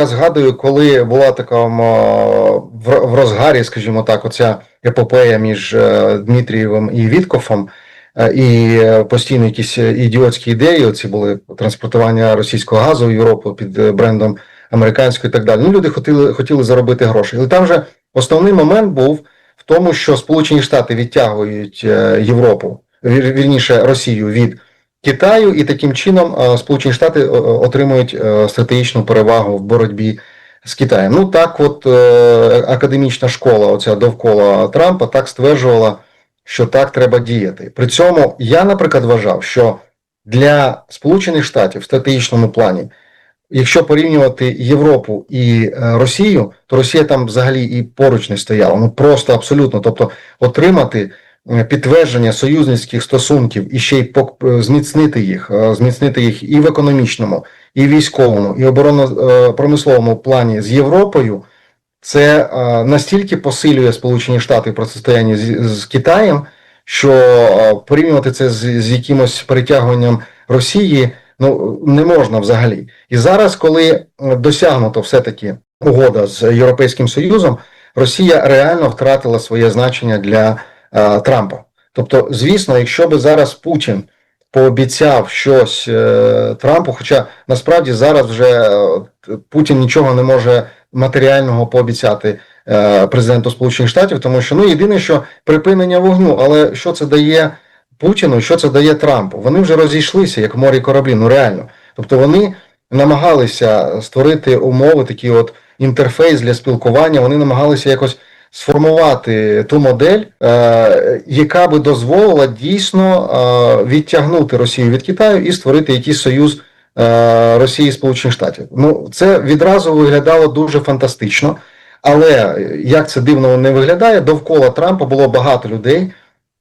Я згадую, коли була така в розгарі, скажімо так, оця епопея між е, Дмитрієвим і Віткофом, е, і постійно якісь ідіотські ідеї. Оці були транспортування російського газу в Європу під е, брендом американського і так далі. Ну, люди хотіли, хотіли заробити гроші. Але там же основний момент був в тому, що Сполучені Штати відтягують Європу, вірніше Росію від Китаю, і таким чином е, Сполучені Штати е, отримують е, стратегічну перевагу в боротьбі з Китаєм. Ну так, от академічна школа, оця довкола Трампа, так стверджувала, що так треба діяти. При цьому я, наприклад, вважав, що для Сполучених Штатів в стратегічному плані, якщо порівнювати Європу і Росію, то Росія там взагалі і поруч не стояла. Ну просто абсолютно. Тобто, отримати підтвердження союзницьких стосунків і ще й е, зміцнити їх, е, зміцнити їх і в економічному, і військовому, і оборонно-промисловому плані з Європою, це е, настільки посилює Сполучені Штати в протистоянні з, з Китаєм, що е, порівнювати це з, з якимось перетягуванням Росії ну не можна взагалі. І зараз, коли е, досягнуто все-таки угода з Європейським Союзом, Росія реально втратила своє значення для е, Трампа. Тобто, звісно, якщо би зараз Путін пообіцяв щось е, Трампу, хоча насправді зараз вже е, Путін нічого не може матеріального пообіцяти е, президенту Сполучених Штатів, тому що ну єдине, що припинення вогню, але що це дає Путіну, що це дає Трампу? Вони вже розійшлися як морі кораблі, ну реально. Тобто вони намагалися створити умови, такі от інтерфейс для спілкування, вони намагалися якось сформувати ту модель, е, яка би дозволила дійсно е, відтягнути Росію від Китаю і створити якийсь союз е, Росії і Сполучених Штатів. Ну, це відразу виглядало дуже фантастично. Але як це дивно не виглядає, довкола Трампа було багато людей,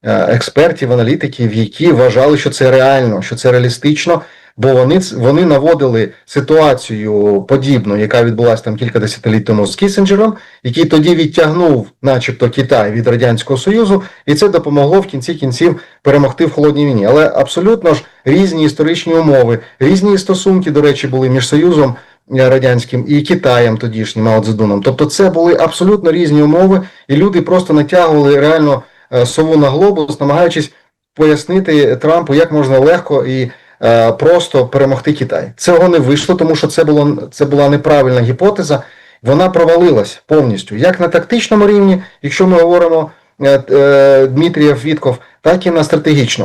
експертів, аналітиків, які вважали, що це реально, що це реалістично, бо вони, вони наводили ситуацію подібну, яка відбулася там кілька десятиліть тому з Кісінджером, який тоді відтягнув, начебто, Китай від Радянського Союзу, і це допомогло в кінці кінців перемогти в холодній війні. Але абсолютно ж різні історичні умови, різні стосунки, до речі, були між Союзом е, радянським і Китаєм тодішнім Мао. Тобто, це були абсолютно різні умови, і люди просто натягували реально е, сову на глобус, намагаючись пояснити Трампу, як можна легко і просто перемогти Китай. Цього не вийшло, тому що це було це була неправильна гіпотеза. Вона провалилась повністю, як на тактичному рівні, якщо ми говоримо е, е, Дмитрієв Вітков, так і на стратегічному.